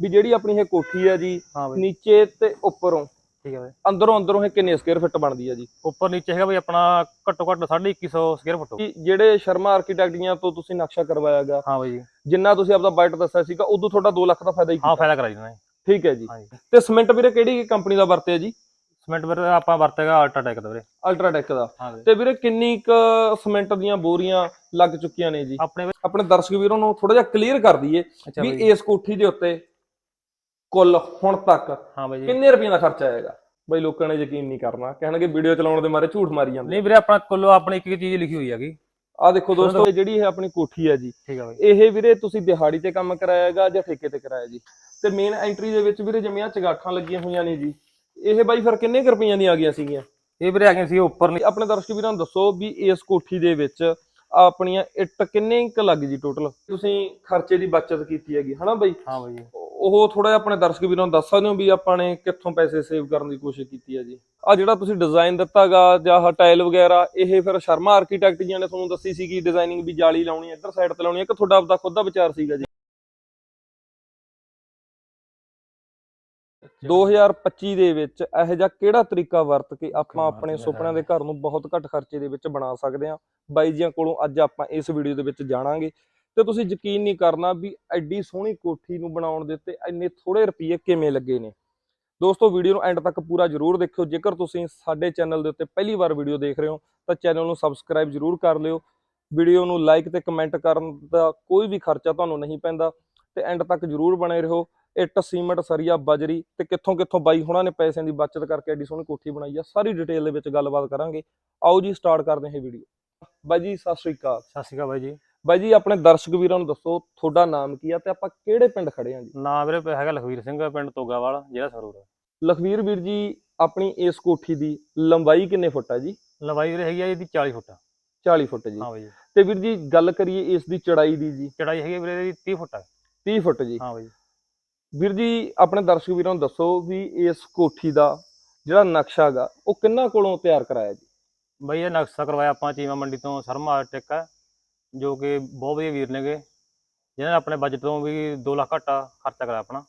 ਵੀ ਜਿਹੜੀ ਆਪਣੀ ਇਹ ਕੋਠੀ ਹੈ ਜੀ ਹਾਂ ਬਈ। ਨੀਚੇ ਤੇ ਉੱਪਰੋਂ। ਠੀਕ ਹੈ ਬਈ। ਅੰਦਰੋਂ ਅੰਦਰੋਂ ਇਹ ਕਿੰਨੇ ਸਕੁਅਰ ਫਿੱਟ ਬਣਦੀ ਹੈ ਜੀ? ਉੱਪਰ ਨੀਚੇ ਹੈਗਾ ਬਈ ਆਪਣਾ ਘੱਟੋ ਘੱਟ 2150 ਸਕੁਅਰ ਫੁੱਟ ਕਿ ਜਿਹੜੇ ਸ਼ਰਮਾ ਆਰਕੀਟੈਕਟੀਆਂ ਤੋਂ ਤੁਸੀਂ ਨਕਸ਼ਾ ਕਰਵਾਇਆਗਾ ਹਾਂ ਬਈ ਜੀ। ਜਿੰਨਾ ਤੁਸੀਂ ਆਪਦਾ ਬਜਟ ਦੱਸਿਆ ਸੀਗਾ ਉਦੋਂ ਤੁਹਾਡਾ 2 ਲੱਖ ਦਾ ਫਾਇਦਾ ਹੀ ਹਾਂ ਫਾਇਦਾ ਕਰਾਈ ਦੇਣਾ ਜੀ ਠੀਕ ਹੈ ਜੀ। ਜੀ। ਤੇ ਸਿਮੈਂਟ ਵੀਰੇ ਕਿਹੜੀ ਕੰਪਨੀ ਦਾ ਵਰਤਿਆ ਜੀ? ਸਿਮੈਂਟ ਵੀਰ ਆਪਾਂ ਵਰਤੇਗਾ ਅਲਟਰਾਟੈਕ ਦਾ ਵੀਰੇ। ਅਲਟਰਾਟੈਕ ਦਾ। ਤੇ ਵੀਰੇ ਕਿੰਨੀ ਕ ਸਿਮੈਂਟ ਦੀਆਂ ਬੋਰੀਆਂ ਲੱਗ ਚੁੱਕੀਆਂ ਨੇ ਜੀ? ਆਪਣੇ ਆਪਣੇ ਦਰਸ਼ਕ ਵੀਰਾਂ ਨੂੰ ਥੋੜਾ ਜਿਹਾ ਕਲੀਅਰ ਕਰ ਦਈਏ ਵੀ ਇਸ ਕੋਠੀ ਦੇ ਉੱਤੇ ਕੁੱਲ ਹੁਣ ਤੱਕ ਹਾਂ ਬਈ ਜੀ। ਕਿੰਨੇ ਰੁਪਏ ਦਾ ਖਰਚਾ ਆਏਗਾ? ਬਈ ਲੋਕਾਂ ਨੇ ਯਕੀਨ ਨਹੀਂ ਕਰਨਾ। ਕਹਿਣਗੇ ਵੀਡੀਓ ਚਲਾਉਣ ਦੇ ਮਾਰੇ ਝੂਠ ਮਾਰੀ ਜਾਂਦੇ। ਨਹੀਂ ਵੀਰੇ ਆਪਣਾ ਕੋਲੋਂ ਆਪਣੀ ਇੱਕ ਇੱਕ ਚੀਜ਼ ਲਿਖੀ ਹੋਈ ਹੈਗੀ। ਆ ਦੇਖੋ ਦੋਸਤੋ ਇਹ ਜਿਹੜੀ ਇਹ ਆਪਣੀ ਕੋਠੀ ਹੈ ਜੀ ਠੀਕ ਹੈ ਬਈ। ਇਹ ਵੀਰੇ ਤੁਸੀਂ ਦਿਹਾੜੀ ਤੇ ਕੰਮ ਕਰਾਇਆਗਾ ਜਾਂ ਠੇਕੇ ਤੇ ਕਰਾਇਆ ਜੀ? ਤੇ ਮੇਨ ਐਂਟਰੀ ਦੇ ਵਿੱਚ ਵੀਰੇ ਜਿਵੇਂ ਆ ਚਗਾਠਾਂ ਲੱਗੀਆਂ ਹੋਈਆਂ ਨੇ ਜੀ ਇਹ ਬਾਈ ਫਿਰ ਕਿੰਨੇ ਕੁ ਰੁਪਈਆਂ ਦੀਆਂ ਆ ਗਈਆਂ ਸੀਗੀਆਂ? ਇਹ ਵੀਰੇ ਆ ਗਏ ਸੀ ਉੱਪਰ ਤੇ ਆਪਣੇ ਦਰਸ਼ਕ ਵੀਰਾਂ ਨੂੰ ਦੱਸੋ ਵੀ ਇਸ ਕੋਠੀ ਦੇ ਵਿੱਚ ਆਪਣੀਆਂ ਇੱਟ ਕਿੰਨੇ ਕੁ ਲੱਗ ਜੀ ਟੋਟਲ ਤੁਸੀਂ ਖਰਚੇ ਦੀ ਬਚਤ ਕੀਤੀ ਹੈਗੀ ਹਨਾ ਬਾਈ? ਹਾਂ ਬਈ ਉਹ ਥੋੜਾ ਜਿਹਾ ਆਪਣੇ ਦਰਸ਼ਕ ਵੀਰਾਂ ਨੂੰ ਦੱਸ ਸਕਦੇ ਹੋ ਵੀ ਆਪਾਂ ਨੇ ਕਿੱਥੋਂ ਪੈਸੇ ਸੇਵ ਕਰਨ ਦੀ ਕੋਸ਼ਿਸ਼ ਕੀਤੀ ਹੈ ਜੀ। ਆ ਜਿਹੜਾ ਤੁਸੀਂ ਡਿਜ਼ਾਈਨ ਦਿੱਤਾਗਾ ਜਾਂ ਆਹ ਟਾਇਲ ਵਗੈਰਾ ਇਹ ਫਿਰ ਸ਼ਰਮਾ ਆਰਕੀਟੈਕਟ ਜੀ ਨੇ ਤੁਹਾਨੂੰ ਦੱਸੀ ਸੀਗੀ ਡਿਜ਼ਾਈਨਿੰਗ ਵੀ ਜਾਲੀ ਲਾਉਣੀ ਹੈ ਇੱਧਰ ਸਾਈਡ ਤੇ ਲਾਉਣੀ ਹੈ ਕਿ ਤੁਹਾਡਾ ਆਪਦਾ ਖੁਦ ਦਾ ਵਿਚਾਰ ਸੀਗਾ ਜੀ। 2025 ਦੇ ਵਿੱਚ ਇਹੋ ਜਿਹਾ ਕਿਹੜਾ ਤਰੀਕਾ ਵਰਤ ਕੇ ਆਪਾਂ ਆਪਣੇ ਸੁਪਨਿਆਂ ਦੇ ਘਰ ਨੂੰ ਬਹੁਤ ਘੱਟ ਖਰਚੇ ਦੇ ਵਿੱਚ ਬਣਾ ਸਕਦੇ ਹਾਂ ਬਾਈ ਜੀਆਂ ਕੋਲੋਂ ਅੱਜ ਆਪਾਂ ਇਸ ਵੀਡੀਓ ਦੇ ਵਿੱਚ ਜਾਣਾਂਗੇ। ਤੇ ਤੁਸੀਂ ਯਕੀਨ ਨਹੀਂ ਕਰਨਾ ਵੀ ਐਡੀ ਸੋਹਣੀ ਕੋਠੀ ਨੂੰ ਬਣਾਉਣ ਦੇ ਉੱਤੇ ਇੰਨੇ ਥੋੜੇ ਰੁਪਏ ਕਿਵੇਂ ਲੱਗੇ ਨੇ। ਦੋਸਤੋ, ਵੀਡੀਓ ਨੂੰ ਐਂਡ ਤੱਕ ਪੂਰਾ ਜ਼ਰੂਰ ਦੇਖਿਓ। ਜੇਕਰ ਤੁਸੀਂ ਸਾਡੇ ਚੈਨਲ ਦੇ ਉੱਤੇ ਪਹਿਲੀ ਵਾਰ ਵੀਡੀਓ ਦੇਖ ਰਹੇ ਹੋ, ਤਾਂ ਚੈਨਲ ਨੂੰ ਸਬਸਕ੍ਰਾਈਬ ਜ਼ਰੂਰ ਕਰ ਲਿਓ। ਵੀਡੀਓ ਨੂੰ ਲਾਈਕ ਤੇ ਕਮੈਂਟ ਕਰਨ ਦਾ ਕੋਈ ਵੀ ਖਰਚਾ ਤੁਹਾਨੂੰ ਨਹੀਂ ਪੈਂਦਾ ਤੇ ਐਂਡ ਤੱਕ ਜ਼ਰੂਰ ਬਣੇ ਰਹੋ। ਇੱਟ, ਸੀਮੈਂਟ, ਸਰੀਆ, ਬਜਰੀ ਤੇ ਕਿੱਥੋਂ ਕਿੱਥੋਂ ਬਾਈ ਹੁਣਾਂ ਨੇ ਪੈਸਿਆਂ ਦੀ ਬਚਤ ਕਰਕੇ ਐਡੀ ਸੋਹਣੀ ਕੋਠੀ ਬਣਾਈ ਆ, ਸਾਰੀ ਡਿਟੇਲ ਦੇ ਵਿੱਚ ਗੱਲਬਾਤ ਕਰਾਂਗੇ। ਆਓ ਜੀ ਸਟਾਰਟ ਕਰਦੇ ਹਾਂ ਇਹ ਵੀਡੀਓ। ਬਾਈ ਜੀ, ਸਤਿ ਸ਼੍ਰੀ ਅਕਾਲ। ਸਤਿ ਸ਼੍ਰੀ ਅਕਾਲ ਬਾਈ ਜੀ। ਬਾਈ ਜੀ ਆਪਣੇ ਦਰਸ਼ਕ ਵੀਰਾਂ ਨੂੰ ਦੱਸੋ ਤੁਹਾਡਾ ਨਾਮ ਕੀ ਆ ਤੇ ਆਪਾਂ ਕਿਹੜੇ ਪਿੰਡ ਖੜੇ ਆ ਜੀ? ਨਾਂ ਵੀਰੇ ਹੈਗਾ ਲਖਵੀਰ ਸਿੰਘ ਪਿੰਡ ਤੋਗਾਵਾਲ ਜ਼ਿਲ੍ਹਾ ਸਰੂਰ ਲਖਵੀਰ ਵੀਰ ਜੀ ਆਪਣੀ ਇਸ ਕੋਠੀ ਦੀ ਲੰਬਾਈ ਕਿੰਨੇ ਫੁੱਟ ਆ ਜੀ? ਲੰਬਾਈ ਵੀਰੇ ਹੈਗੀ ਆ ਇਹਦੀ 40 ਫੁੱਟ। 40 ਫੁੱਟ ਜੀ। ਹਾਂ ਬਾਈ ਜੀ। ਤੇ ਵੀਰ ਜੀ ਗੱਲ ਕਰੀਏ ਇਸ ਦੀ ਚੜਾਈ ਦੀ ਜੀ। ਚੜਾਈ ਹੈਗੀ ਆ ਵੀਰੇ ਇਹਦੀ 30 ਫੁੱਟ ਹੈ 30 ਫੁੱਟ ਜੀ। ਹਾਂ ਬਾਈ ਵੀਰ ਜੀ ਆਪਣੇ ਦਰਸ਼ਕ ਵੀਰਾਂ ਨੂੰ ਦੱਸੋ ਵੀ ਇਸ ਕੋਠੀ ਦਾ ਜਿਹੜਾ ਨਕਸ਼ਾ ਹੈਗਾ ਉਹ ਕਿੰਨਾ ਕੋਲੋਂ ਤਿਆਰ ਕਰਾਇਆ ਜੀ? ਬਈ ਇਹ ਨਕਸ਼ਾ ਕਰਵਾਇਆ ਆਪਾਂ ਚੀਮਾ ਮੰਡੀ ਤੋਂ ਸ਼ਰਮਾ ਆਰਟੈਕ ਜੋ ਕਿ ਬਹੁਤ ਵਧੀਆ ਵੀਰ ਨੇਗੇ। ਜਿਨ੍ਹਾਂ ਨੇ ਆਪਣੇ ਬਜਟ ਤੋਂ ਵੀ 2 ਲੱਖ ਘੱਟਾ ਖਰਚਾ ਕਰਾਇਆ ਆਪਣਾ।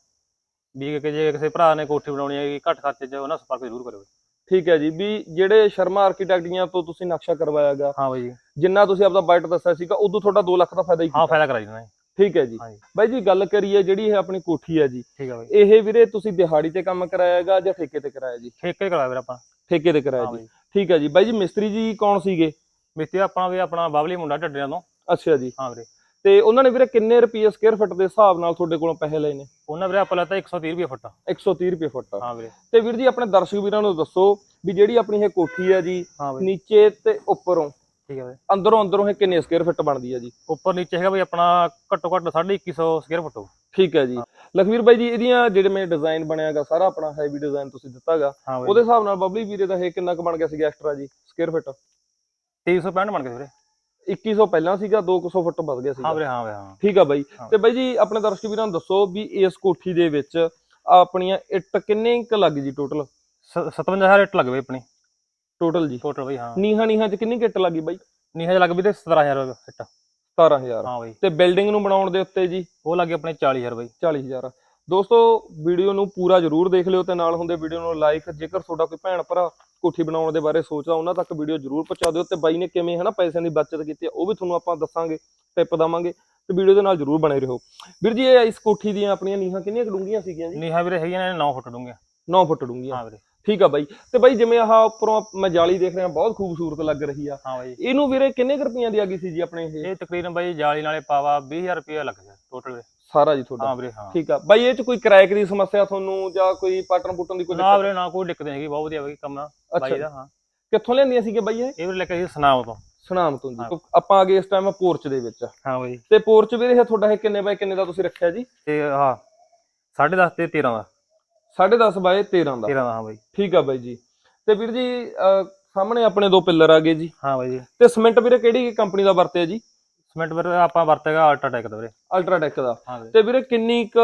ਵੀ ਕਿ ਜੇ ਕਿਸੇ ਭਰਾ ਨੇ ਕੋਠੀ ਬਣਾਉਣੀ ਹੈ ਘੱਟ ਖਰਚੇ 'ਚ ਉਹਨਾਂ ਸੰਪਰਕ ਜ਼ਰੂਰ ਕਰਿਓ। ਠੀਕ ਹੈ ਜੀ। ਵੀ ਜਿਹੜੇ ਸ਼ਰਮਾ ਆਰਕੀਟੈਕਟੀਆਂ ਤੋਂ ਤੁਸੀਂ ਨਕਸ਼ਾ ਕਰਵਾਇਆਗਾ ਹਾਂ ਬਾਈ ਜੀ। ਜਿੰਨਾ ਤੁਸੀਂ ਆਪਦਾ ਬਜਟ ਦੱਸਿਆ ਸੀਗਾ ਉਦੋਂ ਤੁਹਾਡਾ 2 ਲੱਖ ਦਾ ਫਾਇਦਾ ਹੀ ਹਾਂ ਫਾਇਦਾ ਦੇਣਾ ਜੀ ਠੀਕ ਹੈ ਜੀ। ਬਾਈ ਜੀ ਗੱਲ ਕਰੀਏ ਜਿਹੜੀ ਇਹ ਆਪਣੀ ਕੋਠੀ ਹੈ ਜੀ ਠੀਕ ਹੈ ਬਾਈ। ਇਹ ਵੀਰੇ ਤੁਸੀਂ ਦਿਹਾੜੀ ਤੇ ਕੰਮ ਕਰਾਇਆਗਾ ਜਾਂ ਠੇਕੇ ਤੇ ਕਰਾਇਆ ਜੀ? ਠੇਕੇ ਕਰਾਇਆ ਵੀਰੇ ਆਪਾਂ। ਠੇਕੇ ਤੇ ਕਰਾਇਆ ਜੀ। ਠੀਕ ਹੈ ਜੀ। ਬਾਈ ਜੀ ਮਿਸਤਰੀ ਜੀ ਕੌਣ ਸੀਗੇ? ਮਿਸਤਰੀ ਆਪਣਾ ਵੀ ਆਪਣਾ ਬਾਬਲੀ ਮੁੰਡਾ ਢੱਡਿਆਂ ਤੋਂ। ਅੱਛਾ ਜੀ। ਹਾਂ ਵੀਰੇ। ਤੇ ਉਹਨਾਂ ਨੇ ਵੀਰੇ ਕਿੰਨੇ ਰੁਪਏ ਸਕੁਅਰ ਫੁੱਟ ਦੇ ਹਿਸਾਬ ਨਾਲ ਤੁਹਾਡੇ ਕੋਲੋਂ ਪੈਸੇ ਲਏ ਨੇ? ਉਹਨਾਂ ਵੀਰੇ ਆਪਾਂ ਲੈਤਾ 130 ਰੁਪਏ ਫੁੱਟ। 130 ਰੁਪਏ ਫੁੱਟ। ਹਾਂ ਵੀਰੇ। ਤੇ ਵੀਰ ਜੀ ਆਪਣੇ ਦਰਸ਼ਕ ਵੀਰਾਂ ਨੂੰ ਦੱਸੋ ਵੀ ਜਿਹੜੀ ਆਪਣੀ ਇਹ ਕੋਠੀ ਹੈ ਜੀ ਨੀਚੇ ਤੇ ਉੱਪਰੋਂ ਠੀਕ ਹੈ ਵੀਰੇ। ਅੰਦਰੋਂ ਅੰਦਰੋਂ ਇਹ ਕਿੰਨੇ ਸਕੁਅਰ ਫੁੱਟ ਬਣਦੀ ਹੈ ਜੀ? ਉੱਪਰ ਨੀਚੇ ਹੈਗਾ ਬਈ ਆਪਣਾ ਘੱਟੋ ਘੱਟ 2150 ਸਕੁਅਰ ਫੁੱਟ। ਠੀਕ ਹੈ ਜੀ। ਲਖਵੀਰ ਬਾਈ ਜੀ ਇਹਦੀਆਂ ਜਿਹੜੇ ਮੇਰੇ ਡਿਜ਼ਾਈਨ ਬਣਿਆਗਾ ਸਾਰਾ ਆਪਣਾ ਹੈਵੀ ਡਿਜ਼ਾਈਨ ਤੁਸੀਂ ਦਿੱਤਾਗਾ ਉਹਦੇ ਹਿਸਾਬ ਨਾਲ ਬਬਲੀ ਵੀਰੇ ਦਾ ਇਹ ਕਿੰਨਾ ਕੁ ਬਣ ਗਿਆ ਸੀਗਾ ਐਕਸਟਰਾ ਜੀ ਸਕੁਅਰ ਫੁੱਟ 365 ਬਣ ਗਏ ਵੀਰੇ। 2100 ਪਹਿਲਾਂ ਸੀਗਾ 200 ਫੁੱਟ ਵੱਧ ਗਿਆ ਹਾਂ ਸੀਗਾ ਵੀਰੇ ਹਾਂ ਵੀਰੇ ਹਾਂ। ਠੀਕ ਆ ਬਾਈ। ਤੇ ਬਾਈ ਜੀ ਆਪਣੇ ਦਰਸ਼ਕ ਵੀਰਾਂ ਨੂੰ ਦੱਸੋ ਵੀ ਇਸ ਕੋਠੀ ਦੇ ਵਿੱਚ ਆਪਣੀਆਂ ਇੱਟ ਕਿੰਨੇ ਕੁ ਲੱਗ ਜੀ ਟੋਟਲ ਸ- 57000 ਇੱਟ ਲੱਗ ਆਪਣੀ। ਟੋਟਲ ਜੀ। ਟੋਟਲ ਬਈ ਹਾਂ। ਨੀਹਾਂ ਨੀਹਾਂ ਚ ਕਿੰਨੀ ਇੱਟ ਲੱਗੀ ਬਾਈ? ਨਹੀਂ ਹਜੇ ਲੱਗ ਵੀ ਤੇ 17000 ਇੱਟ। 17000 ਹਾਂ ਬਈ। ਤੇ ਬਿਲਡਿੰਗ ਨੂੰ ਬਣਾਉਣ ਦੇ ਉੱਤੇ ਜੀ? ਉਹ ਲੱਗੇ ਆਪਣੇ 40000 ਬਈ। 40000 ਦੋਸਤੋ ਵੀਡੀਓ ਨੂੰ ਪੂਰਾ ਜਰੂਰ ਦੇਖ ਲਿਓ ਤੇ ਨਾਲ ਹੁੰਦੇ ਵੀਡੀਓ ਨੂੰ ਲਾਈਕ ਜੇਕਰ ਤੁਹਾਡਾ ਕੋਈ ਭੈਣ ਭਰਾ ਕੋਠੀ ਬਣਾਉਣ ਦੇ ਬਾਰੇ ਸੋਚਦਾ ਉਹਨਾਂ ਤੱਕ ਵੀਡੀਓ ਜਰੂਰ ਪਹੁੰਚਾ ਦਿਓ ਤੇ ਬਾਈ ਨੇ ਕਿਵੇਂ ਹਨਾ ਪੈਸਿਆਂ ਦੀ ਬਚਤ ਕੀਤੀ ਹੈ, ਉਹ ਵੀ ਤੁਹਾਨੂੰ ਆਪਾਂ ਦੱਸਾਂਗੇ ਟਿਪ ਦਵਾਂਗੇ ਤੇ ਵੀਡੀਓ ਦੇ ਨਾਲ ਜਰੂਰ ਬਣੇ ਰਹੋ। ਵੀਰ ਜੀ ਇਹ ਇਸ ਕੋਠੀ ਦੀਆਂ ਆਪਣੀਆਂ ਨੀਹਾਂ ਕਿੰਨੀਆਂ ਡੂੰਘੀਆਂ ਸੀਗੀਆਂ ਜੀ? ਨਹੀਂ ਵੀਰੇ ਹੈਗੀਆਂ ਨੇ 9 ਫੁੱਟ ਡੂੰਘੀਆਂ। 9 ਫੁੱਟ ਡੂੰਘੀਆਂ। ਹਾਂ ਵੀਰੇ। ਠੀਕ ਆ ਬਾਈ ਤੇ ਬਾਈ ਜਿਵੇਂ ਆਹ ਉੱਪਰੋਂ ਮੈਂ ਜਾਲੀ ਦੇਖ ਰਿਹਾ ਬਹੁਤ ਖੂਬਸੂਰਤ ਲੱਗ ਰਹੀ ਆ। ਹਾਂ ਬਈ। ਇਹਨੂੰ ਵੀਰੇ ਕਿੰਨੇ ਰੁਪਈਆਂ ਦੀ ਆ ਗਈ ਸੀ ਜੀ ਆਪਣੇ ਇਹ? ਇਹ ਤਕਰੀਬਨ ਬਈ ਜਾਲੀ ਨਾਲੇ ਪਾਵਾ 20000 ਰੁਪਏ ਲੱਗ ਗਿਆ ਟੋਟਲ ਸਾਰਾ ਜੀ ਤੁਹਾਡਾ। ਹਾਂ ਵੀਰੇ ਹਾਂ। ਠੀਕ ਆ। ਬਾਈ ਇਹ ਚ ਕੋਈ ਕਿਰਾਏ ਦੀ ਸਮੱਸਿਆ ਤੁਹਾਨੂੰ ਜਾਂ ਕੋਈ ਪਾਟਣ ਪੁੱਟਣ ਦੀ ਕੋਈ ਨਾ ਵੀਰੇ ਨਾ ਕੋਈ ਦਿੱਕਤ ਨਹੀਂ ਹੈਗੀ ਬਹੁਤ ਵਧੀਆ ਬਈ ਕੰਮ ਬਾਈ ਅੱਛਾ। ਦਾ ਹਾਂ। ਕਿੱਥੋਂ ਲੈਂਦੀਆਂ ਸੀਗੇ ਬਾਈ ਇਹ? ਇਹ ਵੀਰੇ ਲੈ ਕੇ ਸੀ ਸੁਨਾਮ ਤੋਂ। ਸੁਨਾਮ ਤੋਂ ਜੀ। ਆਪਾਂ ਆ ਗਏ ਇਸ ਟਾਈਮ ਪੋਰਚ ਦੇ ਵਿੱਚ। ਹਾਂ ਬਈ। ਤੇ ਪੋਰਚ ਵੀਰੇ ਇਹ ਤੁਹਾਡਾ ਇਹ ਕਿੰਨੇ ਬਾਈ ਕਿੰਨੇ ਦਾ ਤੁਸੀਂ ਰੱਖਿਆ ਜੀ? ਤੇ ਹਾਂ 10.5 ਤੇ 13 ਦਾ। 10.5 ਬਾਏ 13 ਦਾ। 13 ਦਾ ਹਾਂ ਬਈ। ਠੀਕ ਆ ਬਾਈ ਜੀ। ਤੇ ਵੀਰ ਜੀ ਸਾਹਮਣੇ ਆਪਣੇ ਦੋ ਪਿੱਲਰ ਆ ਗਏ ਜੀ। ਹਾਂ ਬਈ ਜੀ। ਤੇ ਸਿਮੈਂਟ ਵੀਰੇ ਕਿਹੜੀ ਕੰਪਨੀ ਦਾ ਵਰਤਿਆ ਜੀ? ਸਿਮੈਂਟ ਵੀਰੇ ਆਪਾਂ ਵਰਤੇਗਾ ਅਲਟਰਾਟੈਕ ਦਾ ਵੀਰੇ। ਅਲਟਰਾਟੈਕ ਦਾ। ਹਾਂ ਵੀਰੇ। ਤੇ ਵੀਰੇ ਕਿੰਨੀ ਕ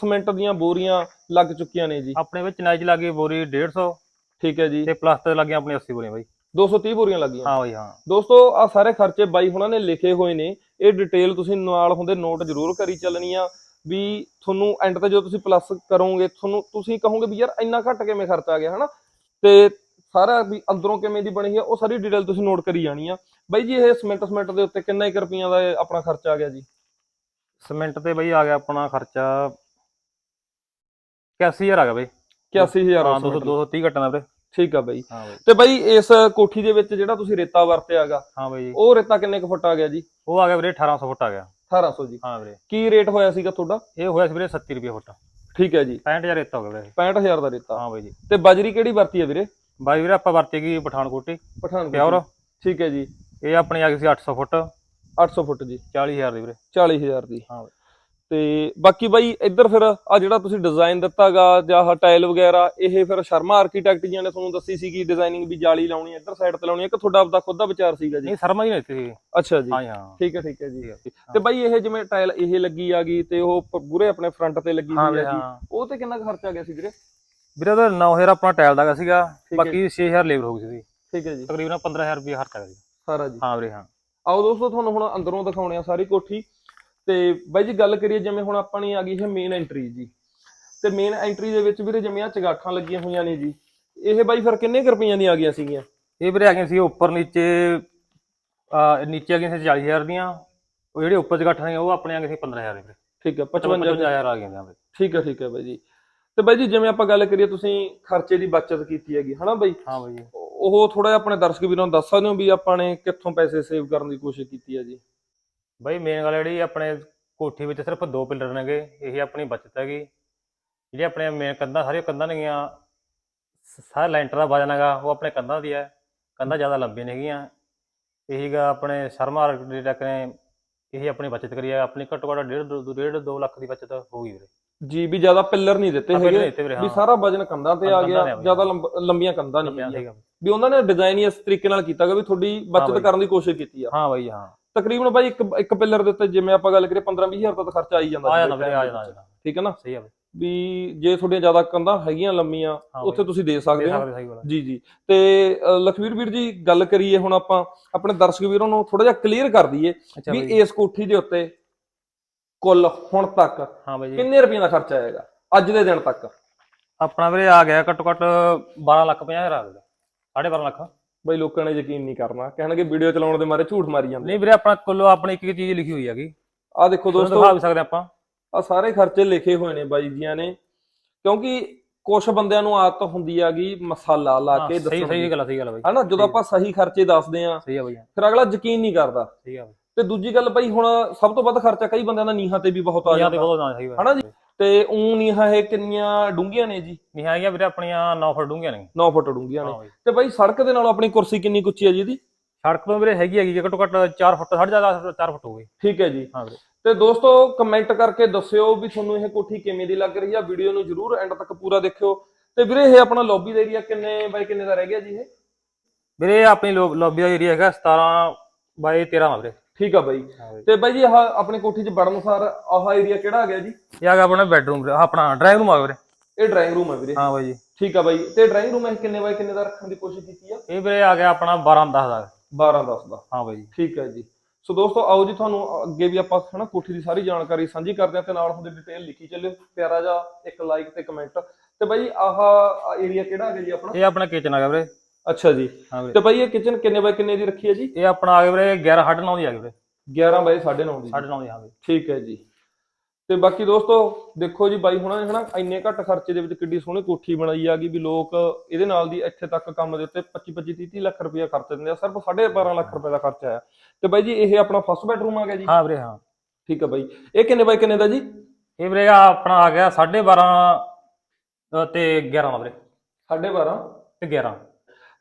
ਸਿਮੈਂਟ ਦੀਆਂ ਬੋਰੀਆਂ ਲੱਗ ਚੁੱਕੀਆਂ ਨੇ ਜੀ? ਆਪਣੇ ਵਿੱਚ ਨਾਈਜ ਲੱਗੀ ਬੋਰੀ 150 ਠੀਕ ਹੈ ਜੀ। ਤੇ ਪਲੱਸ ਲੱਗੀਆਂ ਆਪਣੀ 80 ਬੋਰੀਆਂ ਬਈ। 230 ਬੋਰੀਆਂ ਲੱਗੀਆਂ। ਹਾਂ ਬਈ ਹਾਂ। ਦੋਸਤੋ ਆ ਸਾਰੇ ਖਰਚੇ ਬਾਈ ਹੁਣਾਂ ਨੇ ਲਿਖੇ ਹੋਏ ਨੇ। ਇਹ ਡਿਟੇਲ ਤੁਸੀਂ ਨਾਲ ਹੁੰਦੇ ਨੋਟ ਜ਼ਰੂਰ ਕਰੀ ਚੱਲਣੀ ਆ ਵੀ ਤੁਹਾਨੂੰ ਐਂਡ ਤੇ ਜਦੋਂ ਤੁਸੀਂ ਪਲੱਸ ਕਰੋਗੇ ਤੁਹਾਨੂੰ ਤੁਸੀਂ ਕਹੋਗੇ ਵੀ ਯਾਰ ਇੰਨਾ ਘੱਟ ਕਿਵੇਂ ਖਰਚ ਆ ਗਿਆ ਹਨਾ? ਤੇ ਸਾਰਾ ਵੀ ਅੰਦਰੋਂ ਕਿਵੇਂ ਦੀ ਬਣੀ ਹੈ ਉਹ ਸਾਰੀ ਡਿਟੇਲ ਤੁਸੀਂ ਨੋਟ ਕਰੀ ਜਾਣੀ ਆ। ਬਾਈ ਜੀ ਇਹ ਸਿਮੈਂਟ ਸਿਮੈਂਟ ਦੇ ਉੱਤੇ ਕਿੰਨਾ ਕੁ ਰੁਪਈਆ ਦਾ ਇਹ ਆਪਣਾ ਖਰਚਾ ਆ ਗਿਆ ਜੀ? ਸੀਮੈਂਟ ਤੇ ਬਈ ਆ ਗਿਆ ਆਪਣਾ ਖਰਚਾ 81000 ਆ ਗਿਆ ਬਈ। 81000 ਹਾਂ 200 230 ਘਟਣਾ ਵੀਰੇ ਠੀਕ ਆ ਬਾਈ। ਹਾਂ ਬਈ। ਤੇ ਬਾਈ ਇਸ ਕੋਠੀ ਦੇ ਵਿੱਚ ਜਿਹੜਾ ਤੁਸੀਂ ਰੇਤਾ ਵਰਤਿਆਗਾ ਹਾਂ ਬਈ ਉਹ ਰੇਤਾ ਕਿੰਨੇ ਕੁ ਫੁੱਟ ਆ ਗਿਆ ਜੀ? ਉਹ ਆ ਗਿਆ ਵੀਰੇ 1800 ਫੁੱਟ ਆ ਗਿਆ। 1800 ਜੀ। ਹਾਂ ਵੀਰੇ। ਕੀ ਰੇਟ ਹੋਇਆ ਸੀਗਾ ਤੁਹਾਡਾ? ਇਹ ਹੋਇਆ ਸੀ ਵੀਰੇ 70 ਰੁਪਏ ਫੁੱਟ। ਠੀਕ ਹੈ ਜੀ। 65000 ਰੇਤਾ ਹੋ ਗਿਆ ਵੀਰੇ 65000 ਦਾ ਰੇਤਾ। ਹਾਂ ਬਈ ਜੀ। ਤੇ ਬਜਰੀ ਕਿਹੜੀ ਵਰਤੀ ਹੈ ਵੀਰੇ? ਬਾਈ ਵੀਰੇ ਆਪਾਂ ਵਰਤੇਗੀ ਪਠਾਨਕੋਟੀ ਪਠਾਨਕੋਟ ਪਿਓਰ। ਠੀਕ ਹੈ ਜੀ। ਇਹ ਆਪਣੀ ਆ ਗਈ ਸੀ 800 ਫੁੱਟ। 800 ਫੁੱਟ ਜੀ। 40000 ਦੀ ਵੀਰੇ। 40000 ਦੀ। ਹਾਂ। ਤੇ ਬਾਕੀ ਬਾਈ ਇੱਧਰ ਫਿਰ ਆ ਜਿਹੜਾ ਤੁਸੀਂ ਡਿਜ਼ਾਈਨ ਦਿੱਤਾਗਾ ਜਾਂ ਆਹ ਟਾਇਲ ਵਗੈਰਾ ਇਹ ਫਿਰ ਸ਼ਰਮਾ ਆਰਕੀਟੈਕਟ ਜੀਆਂ ਨੇ ਤੁਹਾਨੂੰ ਦੱਸੀ ਸੀਗੀ ਡਿਜ਼ਾਈਨਿੰਗ ਵੀ ਜਾਲੀ ਲਾਉਣੀ ਹੈ ਇੱਧਰ ਸਾਈਡ ਤੇ ਲਾਉਣੀ ਹੈ ਕਿ ਤੁਹਾਡਾ ਆਪਦਾ ਖੁਦ ਦਾ ਵਿਚਾਰ ਸੀਗਾ ਜੀ? ਨਹੀਂ ਸ਼ਰਮਾ ਹੀ ਨਹੀਂ ਸੀ। ਅੱਛਾ ਜੀ। ਹਾਂ ਜੀ, ਹਾਂ। ਠੀਕ ਹੈ ਠੀਕ ਹੈ ਜੀ। ਤੇ ਬਾਈ ਇਹ ਜਿਵੇਂ ਟਾਇਲ ਇਹ ਲੱਗੀ ਆ ਗਈ ਤੇ ਉਹ ਪੂਰੇ ਆਪਣੇ ਫਰੰਟ ਤੇ ਲੱਗੀ ਹੋਈ ਆ ਜੀ। ਉਹ ਤੇ ਕਿੰਨਾ ਖਰਚਾ ਗਿਆ ਸੀ ਵੀਰੇ? ਵੀਰੇ ਉਹਦਾ 9000 ਆਪਣਾ ਟਾਇਲ ਦਾ ਸੀਗਾ। ਬਾਕੀ 6000 ਲੇਬਰ ਹੋ ਗਈ ਸੀ। ਠੀਕ ਹੈ ਜੀ। ਤਕਰੀਬਨ 15000 ਰੁਪਏ ਖਰਚਾ ਗਿਆ ਸਾਰਾ ਜੀ। ਹਾਂ ਵੀਰੇ ਹਾਂ। ਆਓ ਦੋਸਤੋ ਤੁਹਾਨੂੰ ਹੁਣ ਅੰਦਰੋਂ ਦਿਖਾਉਣੇ ਆ ਸਾਰੀ ਕੋਠੀ। ਤੇ ਬਾਈ ਜੀ ਗੱਲ ਕਰੀਏ ਜਿਵੇਂ ਹੁਣ ਆਪਣੀ ਆ ਗਈ ਹੈ ਮੇਨ ਐਂਟਰੀ ਜੀ। ਤੇ ਮੇਨ ਐਂਟਰੀ ਦੇ ਵਿੱਚ ਵੀਰੇ ਜਿਵੇਂ ਆ ਚਗਾਠਾਂ ਲੱਗੀਆਂ ਹੋਈਆਂ ਨੇ ਜੀ ਇਹ ਬਾਈ ਫਿਰ ਕਿੰਨੇ ਕੁ ਰੁਪਈਆਂ ਦੀਆਂ ਆ ਗਈਆਂ ਸੀਗੀਆਂ? ਇਹ ਵੀਰੇ ਆ ਗਈਆਂ ਸੀ ਉੱਪਰ ਨੀਚੇ ਆ ਨੀਚੇ ਆ ਗਈਆਂ ਸੀ 40000 ਦੀਆਂ। ਉਹ ਜਿਹੜੇ ਉੱਪਰ ਜਗਾਠਾਂ ਨੇ ਉਹ ਆਪਣੇ ਆ ਗਏ ਸੀ 15000 ਦੇ ਵੀਰੇ। ਠੀਕ ਹੈ 55 55000 ਆ ਗਈਆਂ ਸੀ ਵੀਰੇ। ਠੀਕ ਹੈ ਠੀਕ ਹੈ ਬਾਈ ਜੀ। ਤੇ ਬਾਈ ਜੀ ਜਿਵੇਂ ਆਪਾਂ ਗੱਲ ਕਰੀਏ ਤੁਸੀਂ ਖਰਚੇ ਦੀ ਬਚਤ ਕੀਤੀ ਹੈਗੀ ਹਨਾ ਬਾਈ? ਹਾਂ ਬਾਈ ਉਹ ਥੋੜਾ ਜਿਹਾ ਆਪਣੇ ਦਰਸ਼ਕ ਵੀਰਾਂ ਨੂੰ ਦੱਸ ਸਕਦੇ ਹੋ ਵੀ ਆਪਾਂ ਨੇ ਕਿੱਥੋਂ ਪੈਸੇ ਸੇਵ ਕਰਨ ਦੀ ਕੋਸ਼ਿਸ਼ ਕੀਤੀ ਹੈ ਜੀ? ਬਾਈ ਮੇਨ ਗੱਲ ਜਿਹੜੀ ਆਪਣੇ ਕੋਠੀ ਵਿੱਚ ਸਿਰਫ ਦੋ ਪਿਲਰ ਨੇਗੇ ਇਹ ਆਪਣੀ ਬਚਤ ਹੈਗੀ। ਜਿਹੜੀ ਆਪਣੇ ਮੇਨ ਕੰਧਾਂ ਸਾਰੀਆਂ ਕੰਧਾਂ ਨੇਗੀਆਂ ਸਾਰਾ ਲੈਂਟਰ ਦਾ ਵਜਨ ਹੈਗਾ ਉਹ ਆਪਣੇ ਕੰਧਾਂ ਦੀ ਹੈ ਕੰਧਾਂ ਜ਼ਿਆਦਾ ਲੰਬੀਆਂ ਨੇਗੀਆਂ ਇਹੀਗਾ ਆਪਣੇ ਸ਼ਰਮਾ ਆਰਕੀਟੈਕਟ ਨੇ ਇਹ ਆਪਣੀ ਬਚਤ ਕਰੀ ਹੈ ਆਪਣੀ ਘੱਟੋ ਘੱਟ 1.5 ਡੇਢ 2 ਲੱਖ ਦੀ ਬਚਤ ਹੋ ਗਈ ਵੀਰੇ। ਜੀ ਵੀ ਜ਼ਿਆਦਾ ਪਿੱਲਰ ਨਹੀਂ ਦਿੱਤੇ ਹੈਗੇ ਵੀ ਸਾਰਾ ਵਜਨ ਕੰਧਾਂ ਤੇ ਆ ਗਿਆ। ਜ਼ਿਆਦਾ ਲੰਬ- ਲੰਬੀਆਂ ਕੰਧਾਂ ਨਹੀਂ ਸੀਗਾ। ਵੀ ਉਹਨਾਂ ਨੇ ਡਿਜ਼ਾਈਨ ਹੀ ਇਸ ਤਰੀਕੇ ਨਾਲ ਕੀਤਾਗਾ ਵੀ ਤੁਹਾਡੀ ਬਚਤ। ਕਰਨ ਦੀ ਕੋਸ਼ਿਸ਼ ਕੀਤੀ ਆ। ਹਾਂ ਬਾਈ ਹਾਂ। ਤਕਰੀਬਨ ਬਾਈ ਇੱਕ ਇੱਕ ਪਿੱਲਰ ਦੇ ਉੱਤੇ ਜਿਵੇਂ ਆਪਾਂ ਗੱਲ ਕਰੀਏ 15 20000 ਦਾ ਤਾਂ ਖਰਚਾ ਆ ਹੀ ਜਾਂਦਾ ਆ ਜੀ ਜਾਣਾ ਇੱਕ ਵੀਰੇ time ਆ ਦੇ ਜਾਣਾ ਆ ਵਿੱਚ। ਜਾਣਾ ਠੀਕ ਹੈ ਨਾ? ਸਹੀ ਆ ਬਈ। ਵੀ ਜੇ ਤੁਹਾਡੀਆਂ ਜ਼ਿਆਦਾ ਕੰਧਾਂ ਹੈਗੀਆਂ ਲੰਮੀਆਂ ਉੱਥੇ ਤੁਸੀਂ ਦੇ ਸਕਦੇ ਹੋ। ਜੀ ਜੀ। ਤੇ ਲਖਵੀਰ ਵੀਰ ਜੀ ਗੱਲ ਕਰੀਏ ਹੁਣ ਆਪਾਂ ਆਪਣੇ ਦਰਸ਼ਕ ਵੀਰਾਂ ਨੂੰ ਥੋੜਾ ਜਿਹਾ ਕਲੀਅਰ ਕਰ ਦਈਏ ਵੀ ਇਸ ਕੋਠੀ ਦੇ ਉੱਤੇ ਕੁੱਲ ਹੁਣ ਤੱਕ ਹਾਂ ਬਾਈ ਜੀ। ਕਿੰਨੇ ਰੁਪਏ ਦਾ ਖਰਚਾ ਆਏਗਾ? ਅੱਜ ਦੇ ਦਿਨ ਤੱਕ। ਆਪਣਾ ਵੀਰੇ ਆ ਗਿਆ ਘੱਟੋ ਘੱਟ 12 ਲੱਖ 50 ਹਜ਼ਾਰ ਆ ਗਿਆ। 12.5 ਲੱਖ। ਬਈ ਲੋਕਾਂ ਨੇ ਯਕੀਨ ਨਹੀਂ ਕਰਨਾ। ਕਹਿਣਗੇ ਵੀਡੀਓ ਚਲਾਉਣ ਦੇ ਮਾਰੇ ਝੂਠ ਮਾਰੀ ਜਾਂਦੇ। ਨਹੀਂ ਵੀਰੇ ਆਪਣਾ ਕੁੱਲੋ ਆਪਣੀ ਇੱਕ ਇੱਕ ਚੀਜ਼ ਲਿਖੀ ਹੋਈ ਹੈਗੀ। ਆ ਦੇਖੋ ਦੋਸਤੋ ਦੋਸਤੋ ਦਿਖਾ ਵੀ ਸਕਦੇ ਆਪਾਂ। ਆ ਸਾਰੇ ਖਰਚੇ ਲਿਖੇ ਹੋਏ ਨੇ ਬਾਈ ਜੀਆਂ ਨੇ। ਕਿਉਂਕਿ ਕੁਝ ਬੰਦਿਆਂ ਨੂੰ ਆਦਤ ਹੁੰਦੀ ਆਗੀ ਮਸਾਲਾ ਲਾ ਹਾਂ, ਕੇ ਸਹੀ ਦੱਸਣ ਸਹੀ ਦੀ। ਗੱਲ ਆ ਸਹੀ ਗੱਲ ਆ ਬਾਈ। ਹਨਾ ਜਦੋਂ ਆਪਾਂ ਸਹੀ ਖਰਚੇ ਦੱਸਦੇ ਆ ਸਹੀ ਆ ਬਾਈ। ਫਿਰ ਅਗਲਾ ਯਕੀਨ ਨਹੀਂ ਕਰਦਾ। ਸਹੀ ਆ ਬਾਈ। ਤੇ ਦੂਜੀ ਗੱਲ ਬਾਈ ਹੁਣ ਸਭ ਤੋਂ ਵੱਧ ਖਰਚਾ ਕਈ ਬੰਦਿਆਂ ਦਾ ਨੀਹਾਂ ਤੇ ਵੀ ਬਹੁਤ ਆ ਯਾਰ ਜਾਂਦਾ। ਬਹੁਤ ਨਾ ਸਹੀ ਹਨਾ ਜੀ? ਤੇ ਉਂ ਨੀਹਾਂ ਇਹ ਕਿੰਨੀਆਂ ਡੂੰਘੀਆਂ ਨੇ ਜੀ? ਨਹੀਂ ਹੈਗੀਆਂ ਵੀਰੇ ਆਪਣੀਆਂ 9 ਫੁੱਟ ਡੂੰਘੀਆਂ ਨੇ। 9 ਫੁੱਟ ਡੂੰਘੀਆਂ ਨੇ। ਹਾਂ ਤੇ ਬਾਈ ਸੜਕ ਦੇ ਨਾਲ ਆਪਣੀ ਕੁਰਸੀ ਕਿੰਨੀ ਕੁ ਉੱਚੀ ਹੈ ਜੀ ਇਹਦੀ? ਸੜਕ ਤੋਂ ਵੀਰੇ ਹੈਗੀ ਹੈਗੀ ਘੱਟੋ ਘੱਟ 4 ਫੁੱਟ 4.5 4 ਫੁੱਟ ਹੋਊਗੀ ਠੀਕ ਹੈ ਜੀ। ਹਾਂ ਵੀਰੇ। ਤੇ ਦੋਸਤੋ ਕਮੈਂਟ ਕਰਕੇ ਦੱਸਿਓ ਵੀ ਤੁਹਾਨੂੰ ਇਹ ਕੋਠੀ ਕਿਵੇਂ ਦੀ ਲੱਗ ਰਹੀ ਆ। ਵੀਡੀਓ ਨੂੰ ਜਰੂਰ ਐਂਡ ਤੱਕ ਪੂਰਾ ਦੇਖਿਓ। ਤੇ ਵੀਰੇ ਇਹ ਆਪਣਾ ਲੌਬੀ ਦਾ ਏਰੀਆ ਕਿੰਨੇ ਬਾਈ ਕਿੰਨੇ ਦਾ ਰਹਿ ਗਿਆ ਜੀ ਇਹ? ਵੀਰੇ ਆਪਣੀ ਲੌਬੀ ਦਾ ਏਰੀਆ ਹੈਗਾ 17 ਬਾਈ 13 ਆ ਵੀਰੇ। ਠੀਕ ਆ ਬਾਈ। ਤੇ ਬਾਈ ਜੀ ਆਹ ਆਪਣੀ ਕੋਠੀ 'ਚ ਵੜਨ ਸਾਰ ਆਹ ਏਰੀਆ ਕਿਹੜਾ ਆ ਗਿਆ ਜੀ? ਇਹ ਆ ਗਿਆ ਆਪਣਾ ਬੈਡਰੂਮ ਆਪਣਾ ਡਰਾਇੰਗ ਰੂਮ ਆ ਵੀਰੇ। ਇਹ ਡਰਾਇੰਗ ਰੂਮ ਹੈ ਵੀਰੇ। ਹਾਂ ਬਾਈ ਜੀ। ਠੀਕ ਆ ਬਾਈ। ਤੇ ਡਰਾਇੰਗ ਰੂਮ ਇਹ ਕਿੰਨੇ ਬਾਈ ਕਿੰਨੇ ਦਾ ਰੱਖਣ ਦੀ ਕੋਸ਼ਿਸ਼ ਕੀਤੀ ਆ? ਇਹ ਵੀਰੇ ਆ ਗਿਆ ਆਪਣਾ 12 10 ਦਾ। 12 10 ਦਾ। ਹਾਂ ਬਾਈ ਜੀ। ਠੀਕ ਹੈ ਜੀ। ਸੋ ਦੋਸਤੋ ਆਓ ਜੀ ਤੁਹਾਨੂੰ ਅੱਗੇ ਵੀ ਆਪਾਂ ਹਨਾ ਕੋਠੀ ਦੀ ਸਾਰੀ ਜਾਣਕਾਰੀ ਸਾਂਝੀ ਕਰਦੇ ਹਾਂ ਤੇ ਨਾਲ ਹੁੰਦੀ ਡਿਟੇਲ ਲਿਖੀ ਚੱਲਿਓ। ਪਿਆਰਾ ਜਿਹਾ ਇੱਕ ਲਾਈਕ ਤੇ ਕਮੈਂਟ ਤੇ ਬਾਈ ਆਹ ਏਰੀਆ ਕਿਹੜਾ ਹੈਗਾ ਜੀ ਆਪਣਾ? ਇਹ ਆਪਣਾ ਕਿਚਨ ਆ ਗਿਆ ਵੀਰੇ। ਅੱਛਾ ਜੀ। ਹਾਂ ਵੀਰੇ ਤੇ ਬਾਈ ਇਹ ਕਿਚਨ ਕਿੰਨੇ ਬਾਈ ਕਿੰਨੇ ਦੀ ਰੱਖੀ ਹੈ ਜੀ? ਇਹ ਆਪਣਾ ਆ ਗਿਆ ਵੀਰੇ 11 9.5 ਦੀ ਆ ਗਈ ਵੀਰੇ। 11 ਬਾਈ 9.5 ਦੀ। 9.5 ਦੀ ਹਾਂ ਵੀਰੇ ਠੀਕ ਹੈ ਜੀ। ਤੇ ਬਾਕੀ ਦੋਸਤੋ ਦੇਖੋ ਜੀ ਬਾਈ ਹੁਣਾਂ ਨੇ ਹਨਾ ਇੰਨੇ ਘੱਟ ਖਰਚੇ ਦੇ ਵਿੱਚ ਕਿੱਡੀ ਸੋਹਣੀ ਕੋਠੀ ਬਣਾਈ ਆ ਗਈ ਵੀ ਲੋਕ ਇਹਦੇ ਨਾਲ ਦੀ ਇੱਥੇ ਤੱਕ ਕੰਮ ਦੇ ਉੱਤੇ 25 25 30 30 ਲੱਖ ਰੁਪਇਆ ਖਰਚ ਦਿੰਦੇ ਆ। ਸਿਰਫ 12.5 ਲੱਖ ਰੁਪਏ ਦਾ ਖਰਚਾ ਆਇਆ ਤੇ ਬਾਈ ਜੀ ਇਹ ਆਪਣਾ ਫਸਟ ਬੈਡਰੂਮ ਆ ਗਿਆ ਜੀ? ਹਾਂ ਵੀਰੇ ਹਾਂ। ਠੀਕ ਹੈ ਬਾਈ। ਇਹ ਕਿੰਨੇ ਬਾਈ ਕਿੰਨੇ ਦਾ ਜੀ? ਇਹ ਵੀਰੇ ਆ ਆਪਣਾ ਆ ਗਿਆ 12.5 ਤੇ 11 ਦਾ ਵੀਰੇ। 12.5 ਤੇ 11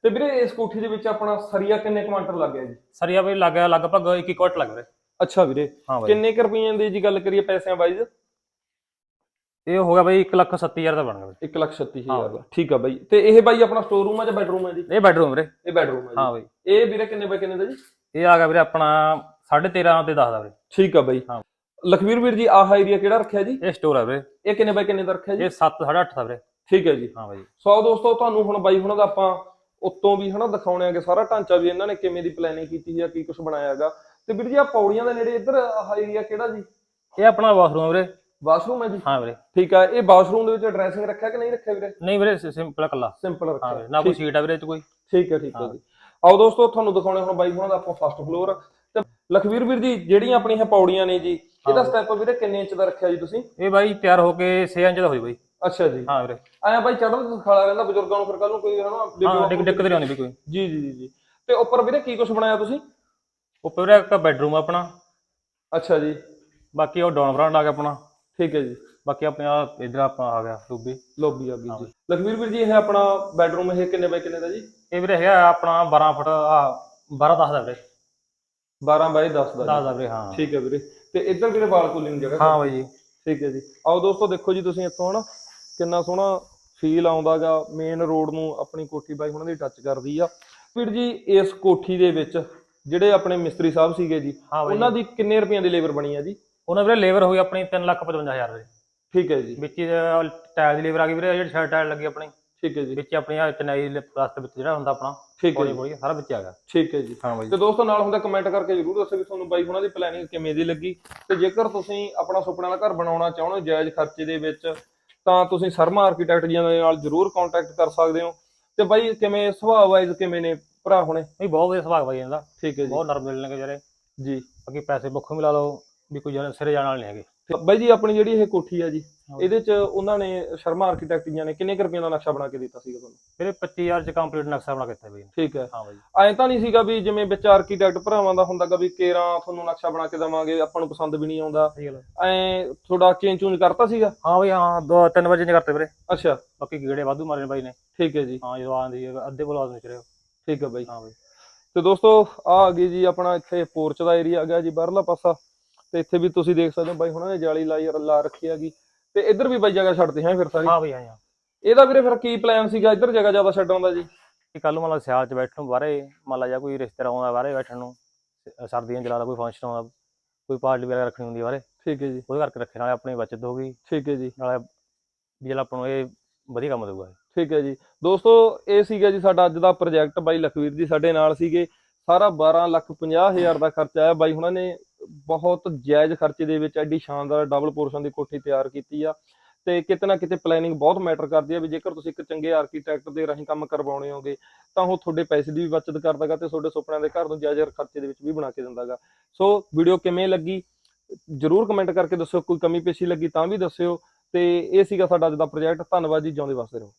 ਤੇ ਵੀਰੇ ਇਸ ਕੋਠੀ ਦੇ ਵਿੱਚ ਆਪਣਾ ਸਰੀਆ ਕਿੰਨੇ ਕੁਆਂਟਲ ਲੱਗ ਗਿਆ ਜੀ? ਸਰੀਆ ਵੀਰੇ ਲੱਗ ਗਿਆ ਲਗਭਗ 21 ਕੋਟ ਲੱਗ ਵੀਰੇ ਅੱਛਾ ਵੀਰੇ ਹਾਂ ਬਾਈ। ਕਿੰਨੇ ਕੁ ਰੁਪਈਆਂ ਦੀ ਜੀ ਗੱਲ ਕਰੀਏ ਪੈਸਿਆਂ ਵਾਈਜ਼ ਇਹ ਹੋ ਗਿਆ ਬਾਈ 1 ਲੱਖ 70000 ਦਾ ਬਣ ਗਿਆ ਵੀਰੇ 136000 ਦਾ। ਠੀਕ ਆ ਬਾਈ। ਤੇ ਇਹ ਬਾਈ ਆਪਣਾ ਸਟੋਰ ਰੂਮ ਹੈ ਜਾਂ ਬੈਡਰੂਮ ਹੈ ਜੀ? ਇਹ ਬੈਡਰੂਮ ਵੀਰੇ। ਇਹ ਬੈਡਰੂਮ ਹੈ ਹਾਂ ਬਾਈ। ਇਹ ਵੀਰੇ ਕਿੰਨੇ ਬਾਈ ਕਿੰਨੇ ਦਾ ਜੀ? ਇਹ ਆ ਗਿਆ ਵੀਰੇ ਆਪਣਾ 13.5 ਤੇ 10 ਦਾ ਵੀਰੇ। ਠੀਕ ਆ ਬਾਈ। ਹਾਂ। ਲਖਵੀਰ ਵੀਰ ਜੀ ਆਹ ਏਰੀਆ ਕਿਹੜਾ ਰੱਖਿਆ ਜੀ? ਇਹ ਸਟੋਰ ਹੈ ਵੀਰੇ। ਇਹ ਕਿੰਨੇ ਬਾਈ ਕਿੰਨੇ ਦਾ ਰੱਖਿਆ ਜੀ? ਇਹ 7 8.5 ਦਾ ਵੀਰੇ। ਠੀਕ ਹੈ ਜੀ। ਹਾਂ ਬਾਈ। ਸੋ ਦੋਸਤੋ ਤੁਹਾਨੂੰ ਹੁਣ ਬਾਈ ਹੁਣਾਂ ਦਾ ਆਪਾਂ ਉੱਤੋਂ ਵੀ ਹਨਾ ਦਿਖਾਉਣੇ ਆਗੇ ਸਾਰਾ ਢਾਂਚਾ ਵੀ ਇਹਨਾਂ ਨੇ ਕਿਵੇਂ ਦੀ ਪਲੈਨਿੰਗ ਕੀਤੀ ਹੈ ਕੀ ਕੁਝ ਬਣਾਇਆ ਹੈਗਾ। ਤੇ ਵੀਰ ਜੀ ਆ ਪੌੜੀਆਂ ਦੇ ਨੇੜੇ ਇੱਧਰ ਆਹ ਏਰੀਆ ਕਿਹੜਾ ਜੀ? ਇਹ ਆਪਣਾ ਬਾਥਰੂਮ ਵੀਰੇ। ਵਾਸ਼ਰੂਮ ਹੈ ਜੀ? ਹਾਂ ਵੀਰੇ। ਠੀਕ ਆ ਇਹ ਵਾਸ਼ਰੂਮ ਦੇ ਵਿੱਚ ਡਰੈਸਿੰਗ ਰੱਖਿਆ ਕਿ ਨਹੀਂ ਰੱਖਿਆ ਵੀਰੇ? ਨਹੀਂ ਵੀਰੇ ਸਿੰਪਲ ਕੱਲਾ ਸਿੰਪਲ ਹਾਂ ਰੱਖਿਆ। ਵੀਰੇ ਨਾ ਕੋਈ ਸੀਟ ਆ ਵੀਰੇ 'ਚ ਕੋਈ। ਠੀਕ ਹੈ ਠੀਕ ਹੈ ਹਾਂ। ਜੀ। ਆਓ ਦੋਸਤੋ ਤੁਹਾਨੂੰ ਦਿਖਾਉਣੇ ਹੁਣ ਬਾਈ ਹੁਣਾਂ ਦਾ ਆਪਾਂ ਫਸਟ ਫਲੋਰ ਤੇ ਲਖਵੀਰ ਵੀਰ ਜੀ ਜਿਹੜੀਆਂ ਆਪਣੀਆਂ ਇਹ ਪੌੜੀਆਂ ਨੇ ਜੀ ਇਹਦਾ ਹਾਂ। ਸਟੈਪ ਵੀਰੇ ਕਿੰਨੇ ਇੰਚ ਦਾ ਰੱਖਿਆ ਜੀ ਤੁਸੀਂ? ਇਹ ਬਾਈ ਤਿਆਰ ਹੋ ਕੇ 6 ਇੰਚ ਦਾ ਹੋ ਜੀ ਬਾਈ। ਅੱਛਾ ਜੀ। ਹਾਂ ਵੀਰੇ। ਆਇਆ ਬਾਈ ਚੜ੍ਹਨ ਖਾਲਾ ਰਹਿੰਦਾ ਬਜ਼ੁਰਗਾਂ ਨੂੰ ਫਿਰ ਕੱਲ ਨੂੰ ਕੋਈ ਹਨਾ ਹਾਂ ਡਿੱਕ ਡਿੱਕ ਤੇ ਨਹੀਂ ਆਉਂਦੀ ਵੀ ਕੋਈ। ਜੀ ਜੀ ਜੀ ਜੀ। ਤੇ ਉੱਪਰ ਵੀਰੇ ਕੀ ਕੁਝ ਬਣਾਇਆ ਤੁਸੀਂ? ਉੱਪਰ ਵੀਰੇ ਇੱਕ ਬੈਡਰੂਮ ਆਪਣਾ। ਅੱਛਾ ਜੀ। ਬਾਕੀ ਉਹ ਡਾਊਨ ਬਰਾਂਡ ਆ ਗਿਆ ਆਪਣਾ। ਠੀਕ ਹੈ ਜੀ। ਬਾਕੀ ਆਪਣੇ ਆ ਇਧਰ ਆਪਣਾ ਆ ਗਿਆ ਰੂਬੀ ਲੌਬੀ ਆ ਗਈ ਜੀ। ਲਖਵੀਰ ਵੀਰ ਜੀ ਇਹ ਆਪਣਾ ਬੈਡਰੂਮ ਇਹ ਕਿੰਨੇ ਬਾਈ ਕਿੰਨੇ ਦਾ ਜੀ? ਇਹ ਵੀਰੇ ਹੈਗਾ ਆਪਣਾ 12 ਫੁੱਟ ਆ 12 10 ਦਾ ਵੀਰੇ। 12 ਬਾਈ 10 ਦਾ 10 ਜੀ। ਦਾ ਵੀਰੇ ਹਾਂ। ਠੀਕ ਹੈ ਵੀਰੇ। ਤੇ ਇੱਧਰ ਵੀਰੇ ਵਾਲ ਕੂਲਿੰਗ ਜਗ੍ਹਾ? ਹਾਂ ਬਾਈ ਜੀ। ਠੀਕ ਹੈ ਜੀ। ਆਓ ਦੋਸਤੋ ਦੇਖੋ ਜੀ ਤੁਸੀਂ ਇੱਥੋਂ ਹਨਾ। ਕਿੰਨਾ ਸੋਹਣਾ ਫੀਲ ਆਉਂਦਾਗਾ ਮੇਨ ਰੋਡ ਨੂੰ ਆਪਣੀ ਕੋਠੀ ਬਾਈ ਉਹਨਾਂ ਦੀ ਟੱਚ ਕਰਦੀ ਆ। ਵੀਰ ਜੀ ਇਸ ਕੋਠੀ ਦੇ ਵਿੱਚ ਜਿਹੜੇ ਆਪਣੇ ਮਿਸਤਰੀ ਸਾਹਿਬ ਸੀਗੇ ਜੀ ਹਾਂ ਬਾਈ। ਉਹਨਾਂ। ਦੀ ਕਿੰਨੇ ਰੁਪਈਆਂ ਦੀ ਲੇਬਰ ਬਣੀ ਆ ਜੀ? ਉਹਨਾਂ ਵੀਰੇ ਲੇਬਰ ਹੋਈ ਆਪਣੀ 3 ਲੱਖ 55000 ਵੀਰੇ ਠੀਕ ਹੈ ਜੀ। ਵਿੱਚ ਟਾਇਲ ਦੀ ਲੇਬਰ ਆ ਗਈ ਵੀਰੇ ਜਿਹੜੀ ਸ਼ਰਟ ਟਾਇਲ ਲੱਗੀ ਆਪਣੀ। ਠੀਕ ਹੈ ਜੀ। ਵਿੱਚ ਆਪਣੀ ਆ ਚਨਾਈ ਰਸਤੇ ਵਿੱਚ ਜਿਹੜਾ ਹੁੰਦਾ ਆਪਣਾ ਠੀਕ ਹੈ ਜੀ। ਸਾਰਾ ਵਿੱਚ ਆ ਗਿਆ ਠੀਕ ਹੈ ਜੀ। ਹਾਂ ਬਾਈ। ਤੇ ਦੋਸਤੋ ਨਾਲ ਹੁੰਦਾ ਕਮੈਂਟ ਕਰਕੇ ਜਰੂਰ ਦੱਸੋ ਵੀ ਤੁਹਾਨੂੰ ਬਾਈ ਉਹਨਾਂ ਦੀ ਪਲੈਨਿੰਗ ਕਿਵੇਂ ਦੀ ਲੱਗੀ। ਤੇ ਜੇਕਰ ਤੁਸੀਂ ਆਪਣਾ ਸੁਪਨਾ ਦਾ ਘਰ ਬਣਾਉਣਾ ਚਾਹੁੰਦੇ ਹੋ ਜਾਇਜ਼ ਖਰਚੇ ਦੇ ਵਿੱਚ ਤਾਂ ਤੁਸੀਂ ਸਰਮਾ ਆਰਕੀਟੈਕਟ ਜੀ ਦੇ ਨਾਲ ਜਰੂਰ ਕੰਟੈਕਟ ਕਰ ਸਕਦੇ ਹੋ। ਤੇ ਬਾਈ ਕਿਵੇਂ ਸੁਭਾਅ ਵਾਈਜ਼ ਕਿਵੇਂ ਨੇ ਭਰਾ ਹੁਣੇ? ਨਹੀਂ ਬਹੁਤ ਵਧੀਆ ਸੁਭਾਅ ਬਾਈ ਇਹਦਾ। ਠੀਕ ਹੈ ਜੀ। ਬਹੁਤ ਨਰਮ ਮਿਲਣਗੇ ਜਿਹੜੇ ਜੀ। ਬਾਕੀ ਪੈਸੇ ਮੁੱਖੋਂ ਮਿਲਾ ਲਓ ਵੀ ਕੋਈ ਜਨ ਸਿਰੇ ਜਾਣ ਵਾਲੇ ਨਹੀਂ ਹੈਗੇ। ਬਾਈ ਜੀ ਆਪਣੀ ਜਿਹੜੀ ਇਹ ਕੋਠੀ ਆ ਜੀ। ਇਹਦੇ ਚ ਉਹਨਾਂ ਨੇ ਸ਼ਰਮਾ ਆਰਕੀਟੈਕਟ ਜੀਆਂ ਨੇ ਕਿੰਨੇ ਕੁ ਰੁਪਈਆਂ ਦਾ ਨਕਸ਼ਾ ਬਣਾ ਕੇ ਦਿੱਤਾ ਸੀਗਾ ਤੁਹਾਨੂੰ? ਵੀਰੇ 25000 ਚ ਕੰਪਲੀਟ ਨਕਸ਼ਾ ਬਣਾ ਕੇ ਦਿੱਤਾ ਬਾਈ ਨੇ। ਠੀਕ ਹੈ। ਹਾਂ ਬਾਈ। ਐਂ ਤਾਂ ਨਹੀਂ ਸੀਗਾ ਵੀ ਜਿਵੇਂ ਵਿੱਚ ਆਰਕੀਟੈਕਟ ਭਰਾਵਾਂ ਦਾ ਹੁੰਦਾਗਾ ਵੀ ਕੇਰਾਂ ਤੁਹਾਨੂੰ ਨਕਸ਼ਾ ਬਣਾ ਕੇ ਦਵਾਂਗੇ ਆਪਾਂ ਨੂੰ ਪਸੰਦ ਵੀ ਨਹੀਂ ਆਉਂਦਾ। ਐਂ ਥੋੜਾ ਚੇਂਜ ਚੂੰਜ ਕਰਤਾ ਸੀਗਾ? ਹਾਂ ਬਾਈ ਹਾਂ ਦੋ ਤਿੰਨ ਵਜੇ ਨਹੀਂ ਕਰਤੇ ਵੀਰੇ। ਅੱਛਾ। ਬਾਕੀ ਗੇੜੇ ਵਾਧੂ ਮਾਰੇ ਨੇ ਬਾਈ ਨੇ। ਠੀਕ ਹੈ ਜੀ। ਹਾਂ ਜਦੋਂ ਆਂਦੀ ਅੱਧੇ ਬੋਲ ਆਉਂਦੇ ਚਰੇ ਠੀਕ ਹੈ ਬਾਈ। ਹਾਂ ਬਾਈ। ਤੇ ਦੋਸਤੋ ਆ ਆ ਗਈ ਜੀ ਆਪਣਾ ਇੱਥੇ ਪੋਰਚ ਦਾ ਏਰੀਆ ਆ ਗਿਆ ਜੀ ਬਾਹਰਲਾ ਪਾਸਾ। ਤੇ ਇੱਥੇ ਵੀ ਤੁਸੀਂ ਦੇਖ ਸਕਦੇ ਹੋ ਬਾਈ ਹੁਣਾਂ ਨੇ ਜਾਲੀ ਲਾਈ ਲਾ ਰੱਖੀ ਹੈਗੀ। ਤੇ ਇੱਧਰ ਵੀ ਬਾਈ ਜਗ੍ਹਾ ਛੱਡਦੇ ਹਾਂ ਫਿਰ ਸਾਰੀ। ਹਾਂ ਬਾਈ ਹਾਂ ਇਹਦਾ ਵੀਰੇ ਫਿਰ ਕੀ ਪਲਾਨ ਸੀਗਾ? ਇੱਧਰ ਜਗ੍ਹਾ ਜ਼ਿਆਦਾ ਛੱਡਣ ਦਾ ਜੀ। ਕਿ ਕੱਲ ਨੂੰ ਸਿਆਲ ਚ ਬੈਠਣ ਨੂੰ ਬਾਹਰੇ ਮੰਨ ਲਾ ਜਾਂ ਕੋਈ ਰਿਸ਼ਤੇਦਾਰ ਆਉਂਦਾ ਬਾਹਰੇ ਬੈਠਣ ਨੂੰ ਸਰਦੀਆਂ ਚ ਲਾ ਲਾ ਕੋਈ ਫੰਕਸ਼ਨ ਆਉਂਦਾ ਕੋਈ ਪਾਰਟੀ ਵਗੈਰਾ ਰੱਖਣੀ ਹੁੰਦੀ ਆ ਬਾਹਰੇ। ਠੀਕ ਹੈ ਜੀ। ਉਹਦੇ ਕਰਕੇ ਰੱਖੇ ਨਾਲੇ ਆਪਣੀ ਬਚਤ ਹੋ ਗਈ। ਠੀਕ ਹੈ ਜੀ। ਨਾਲੇ ਵੀ ਜਿਹੜਾ ਆਪਾਂ ਨੂੰ ਇਹ ਵਧੀਆ ਕੰਮ ਦੇਊਗਾ। ਠੀਕ ਹੈ ਜੀ। ਦੋਸਤੋ ਇਹ ਸੀਗਾ ਜੀ ਸਾਡਾ ਅੱਜ ਦਾ ਪ੍ਰੋਜੈਕਟ ਬਾਈ ਲਖਵੀਰ ਜੀ ਸਾਡੇ ਨਾਲ ਸੀਗੇ। ਸਾਰਾ 12 ਲੱਖ 50 ਹਜ਼ਾਰ ਦਾ ਖਰਚਾ ਆਇਆ। ਬਾਈ ਹੁਣਾਂ ਨੇ ਬਹੁਤ ਜਾਇਜ਼ ਖਰਚੇ ਦੇ ਵਿੱਚ ਐਡੀ ਸ਼ਾਨਦਾਰ ਡਬਲ ਪੋਰਸ਼ਨ ਦੀ ਕੋਠੀ ਤਿਆਰ ਕੀਤੀ ਆ ਤੇ ਕਿਤੇ ਨਾ ਕਿਤੇ ਪਲੈਨਿੰਗ ਬਹੁਤ ਮੈਟਰ ਕਰਦੀ ਆ ਵੀ ਜੇਕਰ ਤੁਸੀਂ ਇੱਕ ਚੰਗੇ ਆਰਕੀਟੈਕਟ ਦੇ ਰਾਹੀਂ ਕੰਮ ਕਰਵਾਉਣੇ ਹੋਗੇ, ਤਾਂ ਉਹ ਤੁਹਾਡੇ ਪੈਸੇ ਦੀ ਵੀ ਬਚਤ ਕਰਦਾਗਾ ਤੇ ਤੁਹਾਡੇ ਸੁਪਨਿਆਂ ਦੇ ਘਰ ਨੂੰ ਜਾਇਜ਼ ਖਰਚੇ ਦੇ ਵਿੱਚ ਵੀ ਬਣਾ ਕੇ ਦਿੰਦਾਗਾ। ਸੋ ਵੀਡੀਓ ਕਿਵੇਂ ਲੱਗੀ? ਜਰੂਰ ਕਮੈਂਟ ਕਰਕੇ ਦੱਸਿਓ, ਕੋਈ ਕਮੀ ਪੇਸ਼ੀ ਲੱਗੀ ਤਾਂ ਵੀ ਦੱਸਿਓ ਤੇ ਇਹ ਸੀਗਾ ਸਾਡਾ ਅੱਜ ਦਾ ਪ੍ਰੋਜੈਕਟ ਧੰਨਵਾਦ ਜੀ, ਜਿਉਂਦੇ ਵਾਸਤੇ ਰਹੋ।